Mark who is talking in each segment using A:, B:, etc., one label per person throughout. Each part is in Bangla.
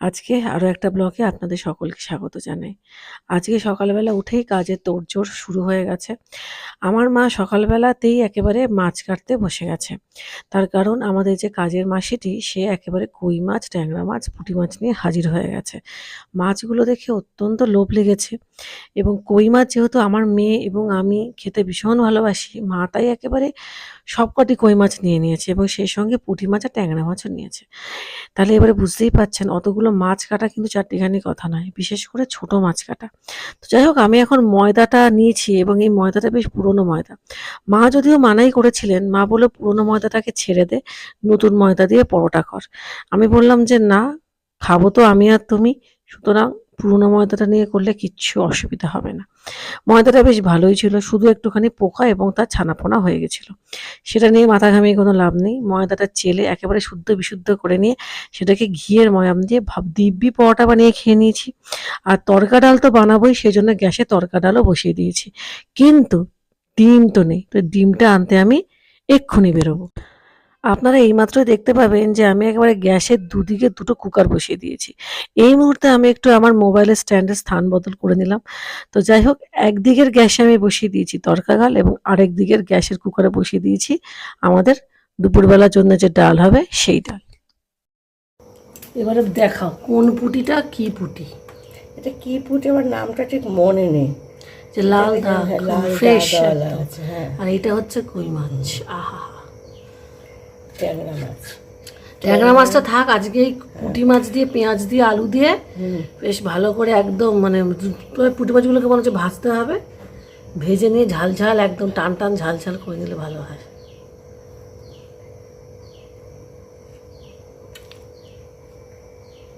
A: আজকে আরও একটা ব্লগে আপনাদের সকলকে স্বাগত জানাই। আজকে সকালবেলা উঠেই কাজের তোড়জোড় শুরু হয়ে গেছে। আমার মা সকালবেলাতেই একেবারে মাছ কাটতে বসে গেছে। তার কারণ আমাদের যে কাজের মাসিটি, সে একেবারে কই মাছ, ট্যাংরা মাছ, পুঁটি মাছ নিয়ে হাজির হয়ে গেছে। মাছগুলো দেখে অত্যন্ত লোভ লেগেছে এবং কই মাছ যেহেতু আমার মেয়ে এবং আমি খেতে ভীষণ ভালোবাসি, মা তাই একেবারে সবকটি কই মাছ নিয়ে নিয়েছে এবং সেই সঙ্গে পুঁটি মাছ আর ট্যাংরা মাছও নিয়েছে। তাহলে এবারে বুঝতেই পাচ্ছেন অতগুলো মাছ কাটা কিন্তু চারটিখানি কথা নয়, বিশেষ করে ছোট মাছ কাটা। তো যাই হোক, আমি এখন ময়দাটা নিয়েছি এবং এই ময়দাটা বেশ পুরনো ময়দা। মা যদিও মানাই করেছিলেন, মা বলে পুরনো ময়দাটাকে ছেড়ে দে, নতুন ময়দা দিয়ে পরোটা কর। আমি বললাম যে, না, খাব তো আমি আর তুমি, সুতরাং পুরনো ময়দাটা নিয়ে করলে কিচ্ছু অসুবিধা হবে না। ময়দাটা বেশ ভালোই ছিল, শুধু একটুখানি পোকা এবং তার ছানাপোনা হয়ে গেছিল। সেটা নিয়ে মাথা ঘামিয়ে কোনো লাভ নেই। ময়দাটা চেলে একেবারে শুদ্ধ বিশুদ্ধ করে নিয়ে সেটাকে ঘিয়ের ময়াম দিয়ে ভাব দিব্যি পরোটা বানিয়ে খেয়ে নিয়েছি। আর তরকা ডাল তো বানাবোই সেই জন্য গ্যাসে তরকা ডালও বসিয়ে দিয়েছি। কিন্তু ডিম তো নেই, তো ডিমটা আনতে আমি এক্ষুনি বেরোবো। আপনারা এইমাত্রই দেখতে পাবেন যে আমি একেবারে গ্যাসের দুদিকে দুটো কুকার বসিয়ে দিয়েছি। এই মুহূর্তে আমি একটু আমার মোবাইলের স্ট্যান্ডের স্থান বদল করে নিলাম। তো যাই হোক একদিকের গ্যাসে আমি বসিয়ে দিয়েছি তরকাগাল এবং আরেক দিকের গ্যাসের কুকারে বসিয়ে দিয়েছি আমাদের দুপুরবেলার জন্য যে ডাল হবে সেই ডাল। এবারে দেখাও কোন পুটিটা কি পুটি?
B: এটা কি পুটি আমার নামটা ঠিক মনে নেই।
A: যে লাল দাগ
B: হ্যাঁ,
A: ফ্রেশ
B: হ্যাঁ।
A: আর এটা হচ্ছে কই মাছ? আহা।
B: ট্যাংরা মাছ।
A: ট্যাংরা মাছটা থাক আজকে এই পুঁটি মাছ দিয়ে পেঁয়াজ দিয়ে আলু দিয়ে বেশ ভালো করে একদম মানে পুঁটি মাছগুলোকে মনে হচ্ছে ভাজতে হবে। ভেজে নিয়ে ঝাল ঝাল একদম টান টান ঝাল ঝাল করে নিলে ভালো হয়।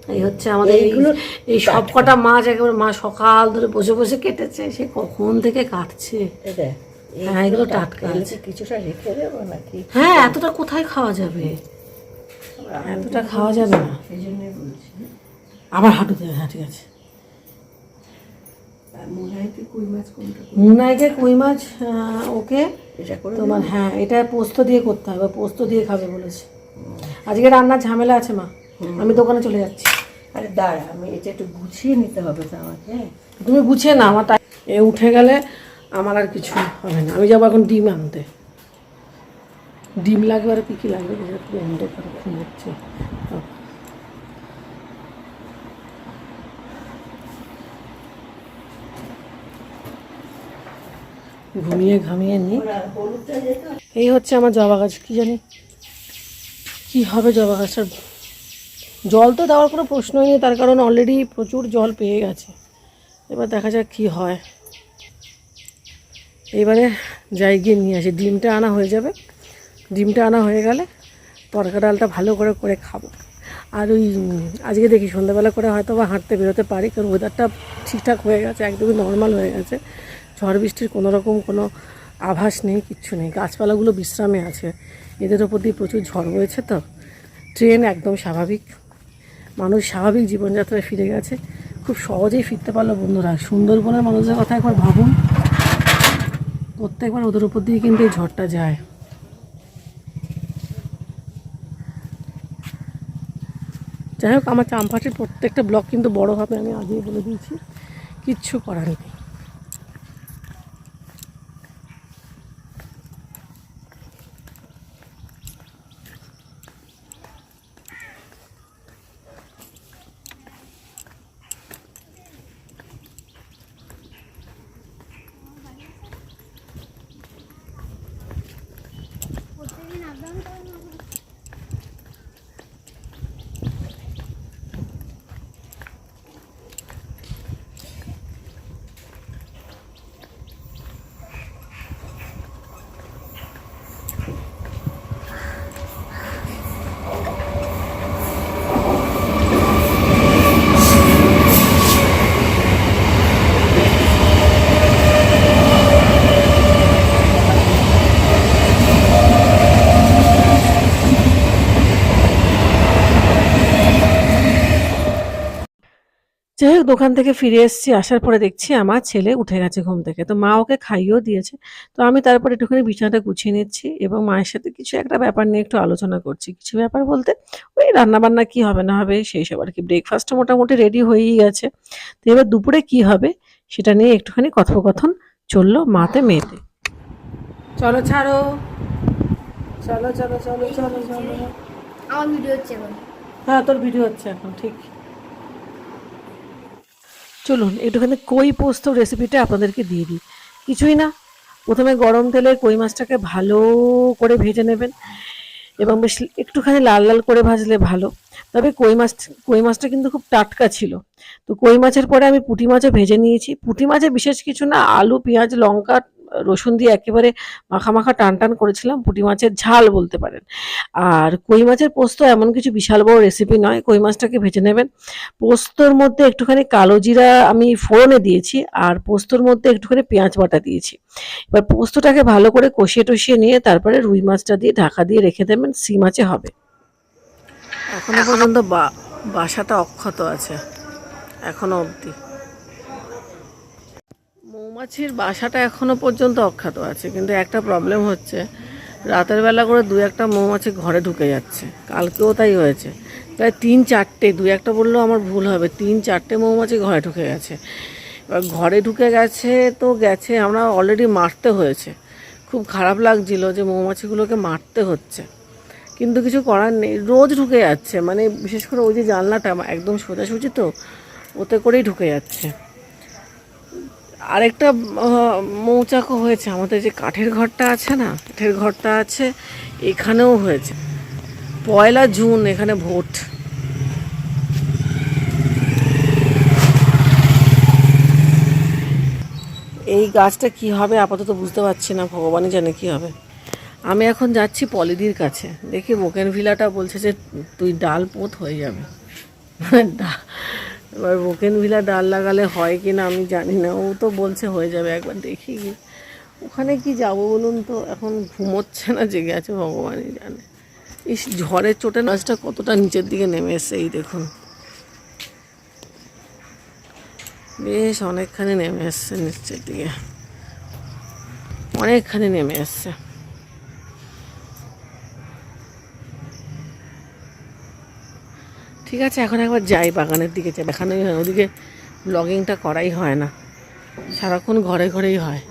A: এই হচ্ছে আমাদের এই-
B: এইগুলো
A: এই সব কটা মাছ একেবারে মা সকাল ধরে বসে বসে কেটেছে সে কখন থেকে কাটছে?
B: এটা
A: হ্যাঁ, এগুলো টাটকা আছে।
B: কিছুটা রেখে দেবো নাকি?
A: হ্যাঁ এতটা কোথায় খাওয়া যাবে? এতটা খাওয়া যাবে না।
B: সেই জন্যই বলছি।
A: আবার হাঁটুতে হ্যাঁ ঠিক আছে।
B: আর মনে কই মাছ
A: মুনাইকে কই মাছ ওকে
B: এটা করে
A: তোমার হ্যাঁ এটা পোস্ত দিয়ে করতে হবে পোস্ত দিয়ে খাবে বলেছে। আজকে রান্নার ঝামেলা আছে মা। আমি দোকানে চলে যাচ্ছি।
B: আরে দাঁড়া আমি এটা একটু গুছিয়ে নিতে হবে তো আমাকে।
A: তুমি গুছিয়ে না আমার এ উঠে গেলে আমার আর কিছু হবে না। আমি যাব এখন ডিম আনতে। ডিম লাগবে আর কি কি লাগবে? অন্ধকার ঘুমোচ্ছে। ঘুমিয়ে ঘামিয়ে নি। এই হচ্ছে আমার জবা গাছ, কি জানি? কি হবে জবা গাছটার জল তো দেওয়ার কোনো প্রশ্নই নেই, তার কারণ অলরেডি প্রচুর জল পেয়ে গেছে। এবার দেখা যাক কি হয়। এবারে যাই গিয়ে নিয়ে আসি। ডিমটা আনা হয়ে যাবে। ডিমটা আনা হয়ে গেলে তরকা ডালটা ভালো করে করে খাব। আর ওই আজকে দেখি সন্ধ্যাবেলা করে হয়তো বা হাঁটতে বেরোতে পারি, কারণ ওয়েদারটা ঠিকঠাক হয়ে গেছে, একদমই নর্মাল হয়ে গেছে। ঝড় বৃষ্টির কোনো রকম কোনো আভাস নেই, কিচ্ছু নেই। গাছপালাগুলো বিশ্রামে আছে। এদের ওপর দিয়ে প্রচুর ঝড় হয়েছে তো। ট্রেন একদম স্বাভাবিক। মানুষ স্বাভাবিক জীবনযাত্রায় ফিরে গেছে। খুব সহজেই ফিরতে পারল বন্ধুরা। সুন্দরবনের মানুষের কথা একবার ভাবুন। প্রত্যেকবার ওদের উপর দিয়ে কিন্তু এই ঝড়টা যায়। যাই হোক আমার চাম্পাটির প্রত্যেকটা ব্লক কিন্তু বড় হবে আমি আগেই বলে দিয়েছি, কিচ্ছু করার নেই। যাই হোক দোকান থেকে ফিরে এসেছি আসার পরে দেখছি আমার ছেলে উঠে গেছে ঘুম থেকে। তো মা ওকে খাইয়েও দিয়েছে। তো আমি তারপরে একটুখানি বিছানাটা গুছিয়ে নিচ্ছি এবং মায়ের সাথে কিছু একটা ব্যাপার নিয়ে একটু আলোচনা করছি। কিছু ব্যাপার বলতে ওই রান্নাবান্না কি হবে না হবে সেই সব আর কি ব্রেকফাস্টটা মোটামুটি রেডি হয়েই গেছে। তো এবার দুপুরে কি হবে সেটা নিয়ে একটুখানি কথোপকথন চলল মাতে মেয়েতে। চলো ছাড়ো। চলো চলো চলো চলো চলো।
C: আমার ভিডিও হচ্ছে এখন।
A: হ্যাঁ তোর ভিডিও হচ্ছে এখন ঠিক। চলুন, একটুখানি কই পোস্ত রেসিপিটা আপনাদেরকে দিয়ে দিই। কিছুই না। প্রথমে গরম তেলে কই মাছটাকে ভালো করে ভেজে নেবেন এবং বেশ একটুখানি লাল লাল করে ভাজলে ভালো। তবে কই মাছ, কই মাছটা কিন্তু খুব টাটকা ছিল। তো কই মাছের পরে আমি পুঁটি মাছও ভেজে নিয়েছি। পুঁটি মাছে বিশেষ কিছু না, আলু, পেঁয়াজ, লঙ্কা রসুন দিয়ে একেবারে মাখা মাখা টান টান করেছিলাম, পুঁটি মাছের ঝাল বলতে পারেন। আর কই মাছের পোস্ত এমন কিছু বিশাল বড় রেসিপি নয়, কই মাছটাকে ভেজে নেবেন। পোস্তর মধ্যে একটুখানি কালো জিরা আমি ফোড়নে দিয়েছি, আর পোস্তর মধ্যে একটুখানি পেঁয়াজ বাটা দিয়েছি। এবার পোস্তটাকে ভালো করে কষিয়ে টষিয়ে নিয়ে তারপরে রুই মাছটা দিয়ে ঢাকা দিয়ে রেখে দেবেন সি মাছে হবে। এখনও পর্যন্ত বাসাটা অক্ষত আছে, এখনও অবধি। মৌমাছির বাসাটা এখনও পর্যন্ত অক্ষত আছে, কিন্তু একটা প্রবলেম হচ্ছে, রাতের বেলা করে দু একটা মৌমাছি ঘরে ঢুকে যাচ্ছে, কালকেও তাই হয়েছে। প্রায় তিন চারটে, দু একটা বললেও আমার ভুল হবে, তিন চারটে মৌমাছি ঘরে ঢুকে গেছে। এবার ঘরে ঢুকে গেছে তো গেছে, আমরা অলরেডি মারতে হয়েছে। খুব খারাপ লাগছিল যে মৌমাছিগুলোকে মারতে হচ্ছে, কিন্তু কিছু করার নেই, রোজ ঢুকে যাচ্ছে মানে বিশেষ করে ওই যে জানলাটা, একদম সোজাসুজি তো, ওতে করেই ঢুকে যাচ্ছে। আরেকটা মৌচাকও হয়েছে। আমাদের যে কাঠের ঘরটা আছে না, কাঠের ঘরটা আছে, এখানেও হয়েছে। পয়লা জুন, এখানে ভোট। এই গাছটা কি হবে আপাতত বুঝতে পারছি না, ভগবানই জানে কি হবে। আমি এখন যাচ্ছি পলিদির কাছে। দেখি বোকেন ভিলাটা বলছে যে, তুই ডাল পোত হয়ে যাবে। ডা- এবার বোকেন ভিলা ডাল লাগালে হয় কি না আমি জানি না। ও তো বলছে হয়ে যাবে, একবার দেখি। গিয়ে। ওখানে কি যাব বলুন তো? এখন ঘুমোচ্ছে না, জেগে আছে, ভগবানই জানে। ইস, ঝড়ের চোটে নাচটা কতটা নিচের দিকে নেমে এসছে, এই দেখুন। বেশ অনেকখানি নেমে এসছে নিচের দিকে। অনেকখানি নেমে এসছে। ঠিক আছে, এখন একবার যাই বাগানের দিকে যাই। দেখানোই হয়, ওদিকে ব্লগিংটা করাই হয় না। সারাক্ষণ ঘরে ঘরেই হয়।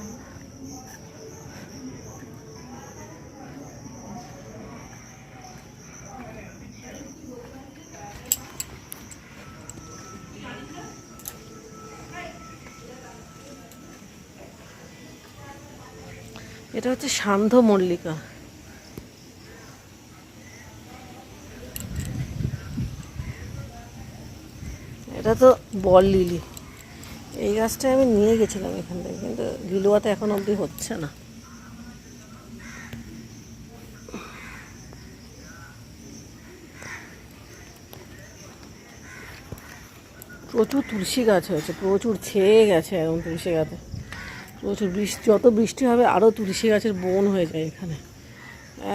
A: এটা হচ্ছে সান্ধ্য মল্লিকা। এটা তো বল লিলি। এই গাছটা আমি নিয়ে গেছিলাম এখান থেকে, কিন্তু লিলুয়াতে এখন অবধি হচ্ছে না। প্রচুর তুলসী গাছ হয়েছে, প্রচুর ছেয়ে গেছে এখন তুলসী গাছে। প্রচুর বৃষ্টি যত বৃষ্টি হবে আরও তুলসী গাছের বন হয়ে যায় এখানে।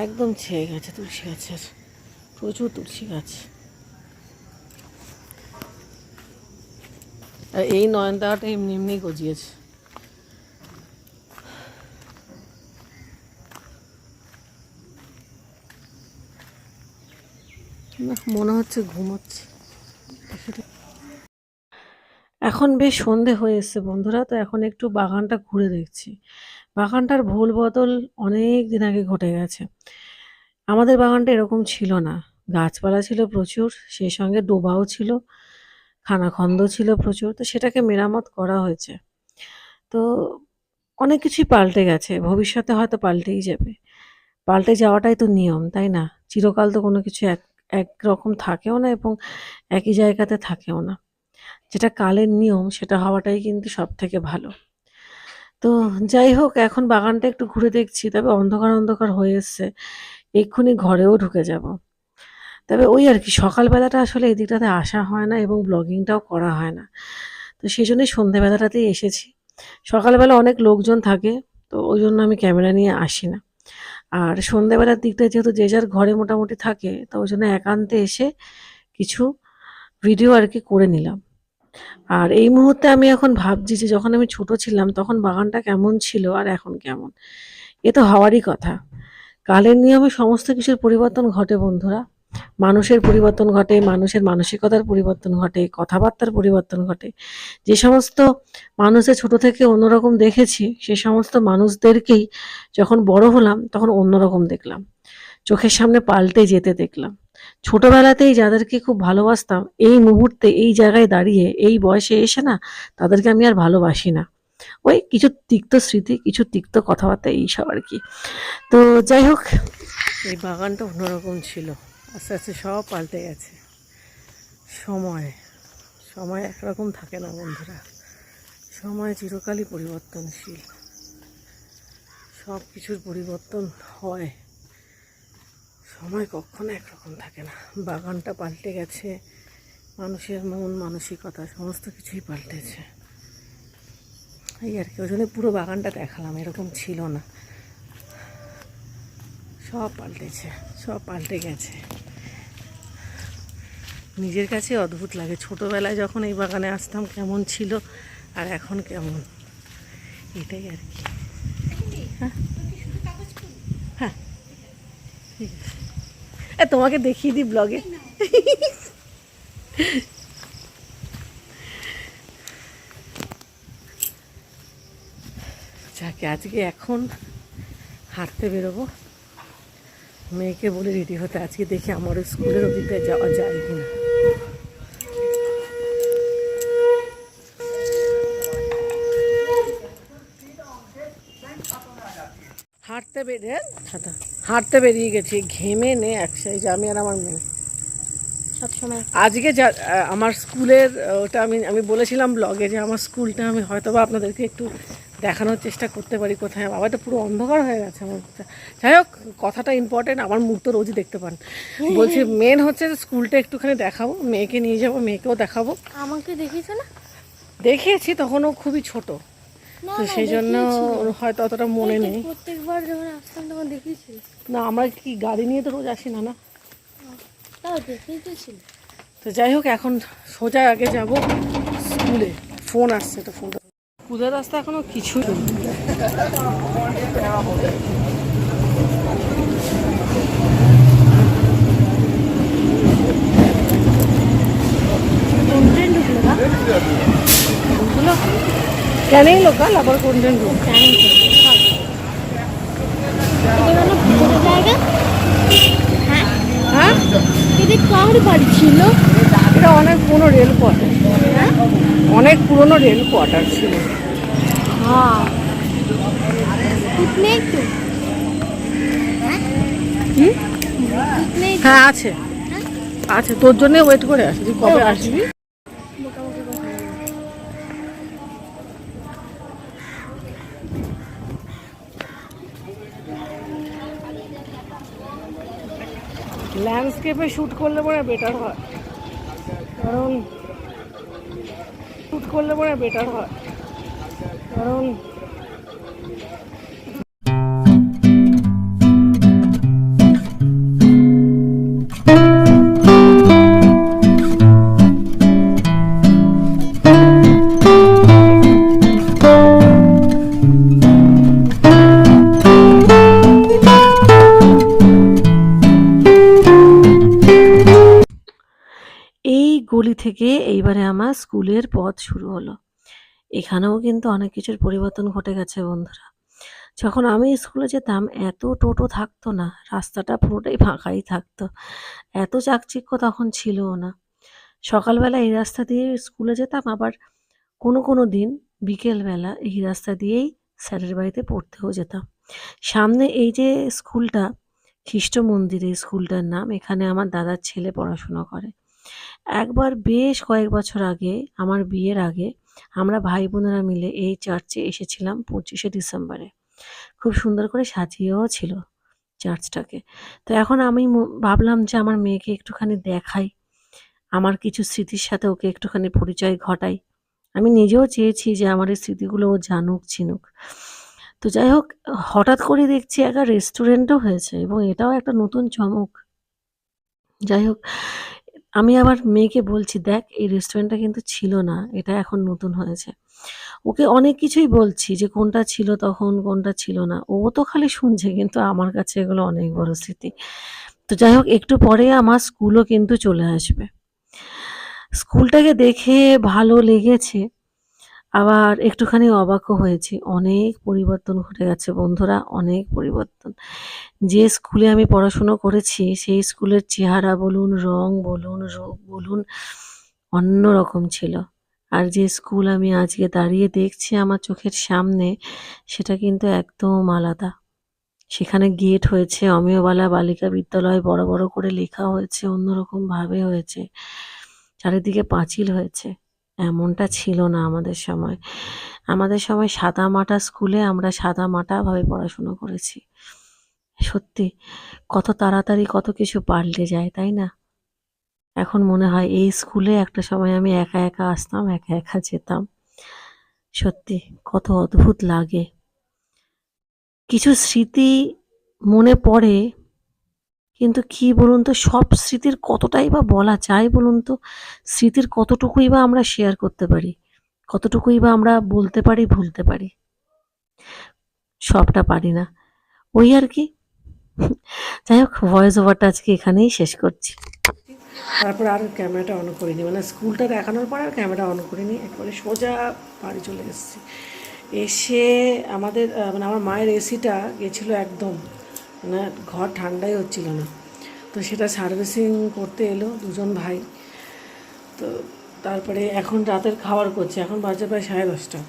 A: একদম ছেয়ে গেছে তুলসী গাছের, প্রচুর তুলসী গাছ। এই নয়নতারাটা এমনি এমনি গজিয়েছে। মনে হচ্ছে ঘুমোচ্ছে। এখন বেশ সন্ধে হয়ে এসছে বন্ধুরা, তো এখন একটু বাগানটা ঘুরে দেখছি। বাগানটার ভুল বদল অনেক দিন আগে ঘটে গেছে। আমাদের বাগানটা এরকম ছিল না। গাছপালা ছিল প্রচুর, সেই সঙ্গে ডোবাও ছিল। খানাখন্দ ছিল প্রচুর, তো সেটাকে মেরামত করা হয়েছে। তো অনেক কিছুই পাল্টে গেছে, ভবিষ্যতে হয়তো পাল্টেই যাবে। পাল্টে যাওয়াটাই তো নিয়ম, তাই না? চিরকাল তো কোনো কিছু এক একরকম থাকেও না এবং একই জায়গাতে থাকেও না। যেটা কালের নিয়ম, সেটা হওয়াটাই কিন্তু সব থেকে ভালো। তো যাই হোক, এখন বাগানটা একটু ঘুরে দেখছি, তবে অন্ধকার অন্ধকার হয়ে এসছে। এক্ষুনি ঘরেও ঢুকে যাব। তবে ওই আর কি, সকালবেলাটা আসলে এদিকটাতে আসা হয় না এবং ব্লগিংটাও করা হয় না। তো সেই জন্যই সন্ধেবেলাটাতেই এসেছি। সকালবেলা অনেক লোকজন থাকে, তো ওই জন্য আমি ক্যামেরা নিয়ে আসি না। আর সন্ধেবেলার দিকটা যেহেতু যে যার ঘরে মোটামুটি থাকে, তো ওই জন্য একান্তে এসে কিছু ভিডিও আর কি করে নিলাম। আর এই মুহূর্তে আমি এখন ভাবছি যে যখন আমি ছোট ছিলাম, তখন বাগানটা কেমন ছিল আর এখন কেমন? এ তো হওয়ারই কথা। কালের নিয়মে সমস্ত কিছুর পরিবর্তন ঘটে বন্ধুরা। মানুষের পরিবর্তন ঘটে, মানুষের মানসিকতার পরিবর্তন ঘটে, কথাবার্তার পরিবর্তন ঘটে। যে সমস্ত মানুষের ছোট থেকে অন্যরকম দেখেছি, সে সমস্ত মানুষদেরকেই যখন বড় হলাম, তখন অন্যরকম দেখলাম। চোখের সামনে পাল্টে যেতে দেখলাম। ছোটবেলাতেই যাদেরকে খুব ভালোবাসতাম, এই মুহূর্তে, এই জায়গায় দাঁড়িয়ে, এই বয়সে এসে না, তাদেরকে আমি আর ভালোবাসি না। ওই কিছু তিক্ত স্মৃতি, কিছু তিক্ত কথাবার্তা, এইসব আর কি। তো যাই হোক, এই বাগানটা অন্যরকম ছিল। আস্তে আস্তে সব পাল্টে গেছে। সময় সময় একরকম থাকে না বন্ধুরা। সময় চিরকালই পরিবর্তনশীল। সব কিছুর পরিবর্তন হয়। সময় কখনো একরকম থাকে না। বাগানটা পাল্টে গেছে, মানুষের মন, মানসিকতা, সমস্ত কিছুই পাল্টেছে। এই আর কি, ওই পুরো বাগানটা দেখালাম, এরকম ছিল না। সব পাল্টেছে, সব পাল্টে গেছে। নিজের কাছে অদ্ভুত লাগে। ছোটোবেলায় যখন এই বাগানে আসতাম, কেমন ছিল আর এখন কেমন? এটাই আর কি। হ্যাঁ? হ্যাঁ। তোমাকে দেখিয়ে দিই ব্লগে। যাকে, আজকে এখন হাঁটতে বেরোবো। মেয়েকে বলে রেডি হতে। আজকে দেখি আমার স্কুলের ওদিকটায় যাওয়া যায় কিনা। হাঁটতে বেরিয়ে ছাতা হাঁটতে বেরিয়ে গেছি ঘেমে নে এক সাইজ আমি আর আমার মেয়ে।
C: সবসময়।
A: আজকে যা আমার স্কুলের ওটা আমি আমি বলেছিলাম ব্লগে যে আমার স্কুলটা আমি হয়তো বা আপনাদেরকে একটু দেখানোর চেষ্টা করতে পারি কোথায়। বাবা তো পুরো অন্ধকার হয়ে গেছে আমার যাই হোক কথাটা ইম্পর্টেন্ট আমার মুখ তো রোজই দেখতে পান। বলছি মেন হচ্ছে যে স্কুলটা একটুখানি দেখাবো মেয়েকে নিয়ে যাব মেয়েকেও দেখাবো।
C: আমাকে দেখিয়েছো না?
A: দেখিয়েছি তখনও খুবই ছোট। তো সেই জন্য
C: দেখিয়েছিলে।
A: হয়তো অতটা মনে নেই।
C: প্রত্যেকবার যখন আসতাম তখন দেখিয়েছিল
A: না আমরা কি গাড়ি নিয়ে তো রোজ আসি না না?
C: তাও দেখেই তো
A: যাই হোক এখন সোজা আগে যাব স্কুলে। ফোন আসছে তো ফোনটা। স্কুলের রাস্তা এখনও কিছুই নেই। ক্যানেই লোকাল আবার কন্টেন্ট রুম
C: এটা মানে পুরো জায়গা হ্যাঁ
A: হ্যাঁ
C: এটা কার বাড়ি ছিল
A: এটা অনেক পুরনো রেল কোয়ার্টার
C: হ্যাঁ
A: অনেক পুরনো রেল কোয়ার্টার ছিল
C: हाँ कितने तो कितने
A: হ্যাঁ আছে আছে তোর জন্য ওয়েট করে আছি তুই কবে আসবি ল্যান্ডস্কেপে শ্যুট করলে পরে বেটার হয়। কারণ শ্যুট করলে পরে বেটার হয়। কারণ থেকে এইবারে আমার স্কুলের পথ শুরু হলো। এখানেও কিন্তু অনেক কিছুর পরিবর্তন ঘটে গেছে বন্ধুরা। যখন আমি স্কুলে যেতাম, এত টোটো থাকতো না, রাস্তাটা পুরোটাই ফাঁকাই থাকতো। এত চাকচিক্য তখন ছিলও না। সকালবেলা এই রাস্তা দিয়ে স্কুলে যেতাম, আবার কোনো কোনো দিন বিকেলবেলা এই রাস্তা দিয়েই স্যারের বাড়িতে পড়তেও যেতাম। সামনে এই যে স্কুলটা, খ্রিস্ট মন্দিরে স্কুলটার নাম, এখানে আমার দাদার ছেলে পড়াশোনা করে। একবার বেশ কয়েক বছর আগে, আমার বিয়ের আগে, আমরা ভাই বোনেরা মিলে এই চার্চে এসেছিলাম পঁচিশে ডিসেম্বরে। খুব সুন্দর করে সাজিয়েও ছিল চার্চটাকে। তো এখন আমি ভাবলাম যে আমার মেয়েকে একটুখানি দেখাই, আমার কিছু স্মৃতির সাথে ওকে একটুখানি পরিচয় ঘটাই। আমি নিজেও চেয়েছি যে আমার এই স্মৃতিগুলো ও জানুক, চিনুক। তো যাই হোক, হঠাৎ করে দেখছি একটা রেস্টুরেন্টও হয়েছে এবং এটাও একটা নতুন চমক। যাই হোক আমি আবার মেয়েকে বলছি, দেখ, এই রেস্টুরেন্টটা কিন্তু ছিল না, এটা এখন নতুন হয়েছে। ওকে অনেক কিছুই বলছি যে, কোনটা ছিল তখন, কোনটা ছিল না? ও তো খালি শুনছে, কিন্তু আমার কাছে এগুলো অনেক বড় স্মৃতি। তো যাই হোক, একটু পরে আমার স্কুলও কিন্তু চলে আসবে। স্কুলটাকে দেখে ভালো লেগেছে। আবার একটুখানি অবাকও হয়েছি। অনেক পরিবর্তন ঘটে গেছে বন্ধুরা, অনেক পরিবর্তন। যে স্কুলে আমি পড়াশুনো করেছি, সেই স্কুলের চেহারা বলুন, রং বলুন, রূপ বলুন অন্য রকম ছিল। আর যে স্কুল আমি আজকে দাঁড়িয়ে দেখছি আমার চোখের সামনে, সেটা কিন্তু একদম আলাদা। সেখানে গেট হয়েছে, অমিয়বালা বালিকা বিদ্যালয় বড় বড় করে লেখা হয়েছে, অন্যরকম ভাবে হয়েছে। চারিদিকে পাঁচিল হয়েছে। এমনটা ছিল না আমাদের সময়। আমাদের সময় সাদা মাটা স্কুলে আমরা সাদা মাটা ভাবে পড়াশুনো করেছি। সত্যি, কত তাড়াতাড়ি কত কিছু পাল্টে যায়, তাই না? এখন মনে হয় এই স্কুলে একটা সময় আমি একা একা আসতাম, একা একা যেতাম। সত্যি, কত অদ্ভুত লাগে। কিছু স্মৃতি মনে পড়ে কিন্তু কি বলুন তো, সব স্মৃতির কতটাই বা বলা যায় বলুন তো? স্মৃতির কতটুকুই বা আমরা শেয়ার করতে পারি? কতটুকুই বা আমরা বলতে পারি, ভুলতে পারি? সবটা পারি না। ওই আর কি। যাই হোক ভয়েস ওভারটা আজকে এখানেই শেষ করছি। তারপর আর ক্যামেরাটা অন করিনি। মানে স্কুলটা দেখানোর পর আর ক্যামেরা অন করিনি। একবারে সোজা বাড়ি চলে এসেছি। এসে আমাদের মানে আমার মায়ের এসিটা গেছিল একদম মানে ঘর ঠান্ডাই হচ্ছিল না। তো সেটা সার্ভিসিং করতে এলো দুজন ভাই। তো তারপরে এখন রাতের খাবার করছে এখন বাজে প্রায় সাড়ে দশটা।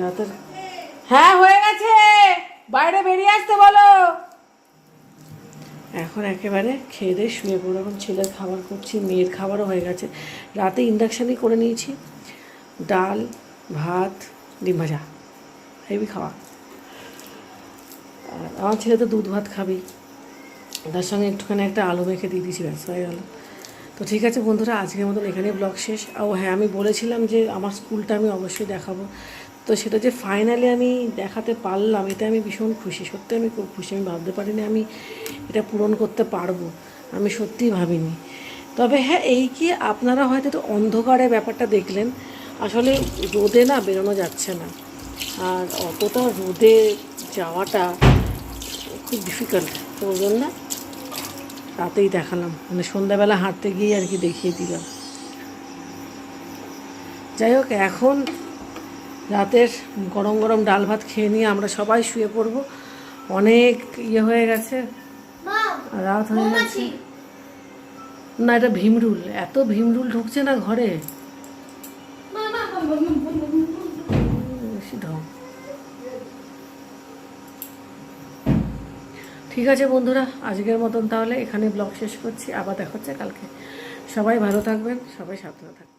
A: রাতের হ্যাঁ হয়ে গেছে! বাইরে বেরিয়ে আসতে বলো! এখন একেবারে খেয়ে দিয়ে শুয়ে পড়ো। এখন ছেলের খাবার করছি মেয়ের খাবারও হয়ে গেছে। রাতে ইন্ডাকশানই করে নিয়েছি। ডাল ভাত ডিম ভাজা হেভি খাওয়া। আমার ছেলে তো দুধ ভাত খাবেই। তার সঙ্গে একটুখানি একটা আলু মেখে দিয়ে দিয়েছি, ব্যাস হয়ে গেল। তো ঠিক আছে বন্ধুরা, আজকের মতন এখানে ব্লগ শেষ। ও হ্যাঁ আমি বলেছিলাম যে আমার স্কুলটা আমি অবশ্যই দেখাবো। তো সেটা যে ফাইনালি আমি দেখাতে পারলাম, এটা আমি ভীষণ খুশি। সত্যি আমি খুব খুশি, আমি ভাবতে পারিনি আমি এটা পূরণ করতে পারব। আমি সত্যিই ভাবিনি। তবে হ্যাঁ এই কি আপনারা হয়তো একটু অন্ধকারে ব্যাপারটা দেখলেন। আসলে রোদে না বেরোনো যাচ্ছে না। আর অতটা রোদে যাওয়াটা খুব ডিফিকাল্ট তো ওই জন্য। রাতেই দেখালাম। মানে সন্ধ্যাবেলা হাঁটতে গিয়ে আর কি দেখিয়ে দিলাম। যাই হোক, এখন রাতের গরম গরম ডাল ভাত খেয়ে নিয়ে আমরা সবাই শুয়ে পড়ব। অনেক ইয়ে হয়ে গেছে। রাত হয়ে গেছে। না, এটা ভীমরুল। এত ভীমরুল ঢুকছে না ঘরে। ঠিক আছে বন্ধুরা, আজকের মতন তাহলে এখানে ব্লগ শেষ করছি, আবার দেখা হচ্ছে কালকে। সবাই ভালো থাকবেন, সবাই সাবধানে থাকবেন।